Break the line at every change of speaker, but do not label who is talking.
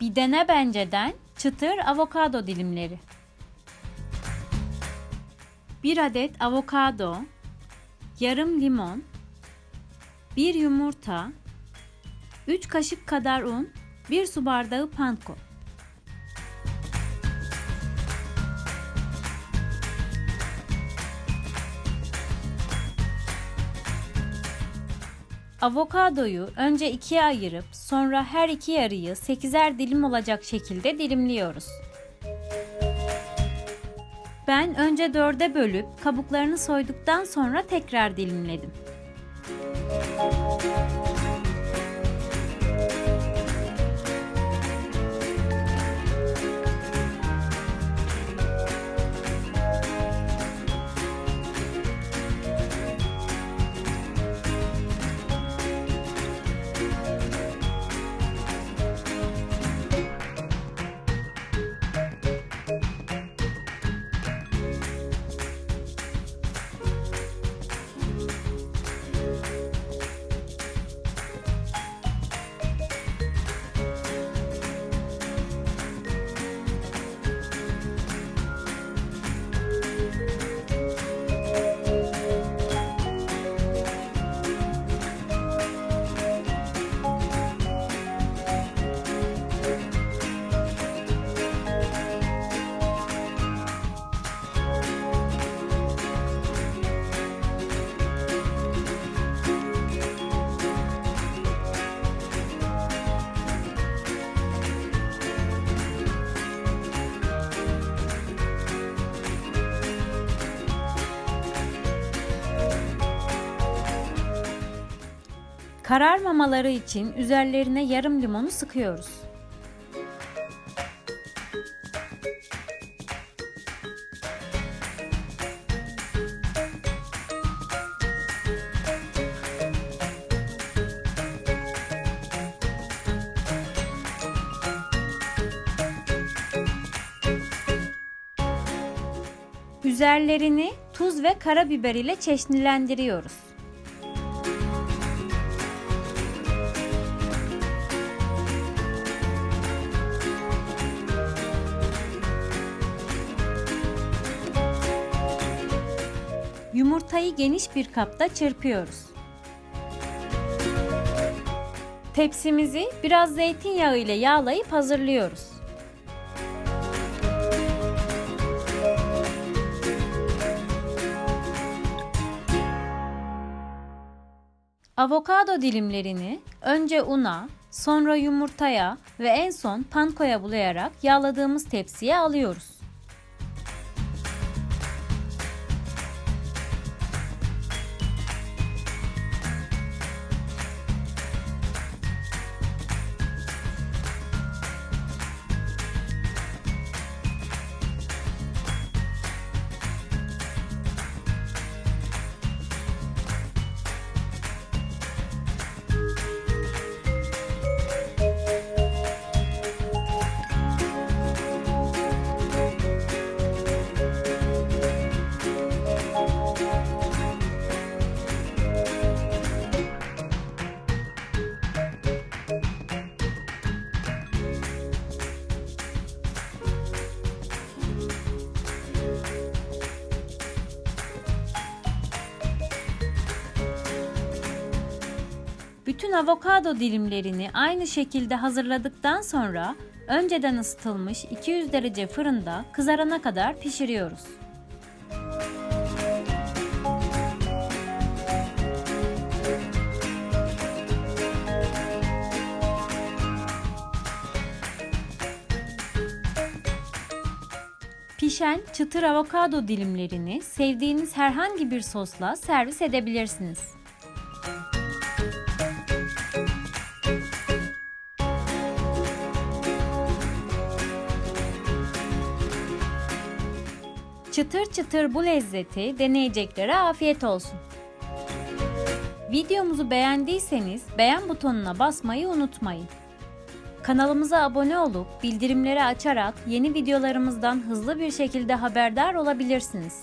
Bir dene benceden çıtır avokado dilimleri. 1 adet avokado, yarım limon, 1 yumurta, 3 kaşık kadar un, 1 su bardağı panko. Avokadoyu önce ikiye ayırıp sonra her iki yarıyı 8'er dilim olacak şekilde dilimliyoruz. Ben önce dörde bölüp kabuklarını soyduktan sonra tekrar dilimledim. Kararmamaları için üzerlerine yarım limonu sıkıyoruz. Üzerlerini tuz ve karabiber ile çeşnilendiriyoruz. Yumurtayı geniş bir kapta çırpıyoruz. Tepsimizi biraz zeytinyağı ile yağlayıp hazırlıyoruz. Avokado dilimlerini önce una, sonra yumurtaya ve en son pankoya bulayarak yağladığımız tepsiye alıyoruz. Bütün avokado dilimlerini aynı şekilde hazırladıktan sonra önceden ısıtılmış 200 derece fırında kızarana kadar pişiriyoruz. Pişen çıtır avokado dilimlerini sevdiğiniz herhangi bir sosla servis edebilirsiniz. Çıtır çıtır bu lezzeti deneyeceklere afiyet olsun. Videomuzu beğendiyseniz beğen butonuna basmayı unutmayın. Kanalımıza abone olup bildirimleri açarak yeni videolarımızdan hızlı bir şekilde haberdar olabilirsiniz.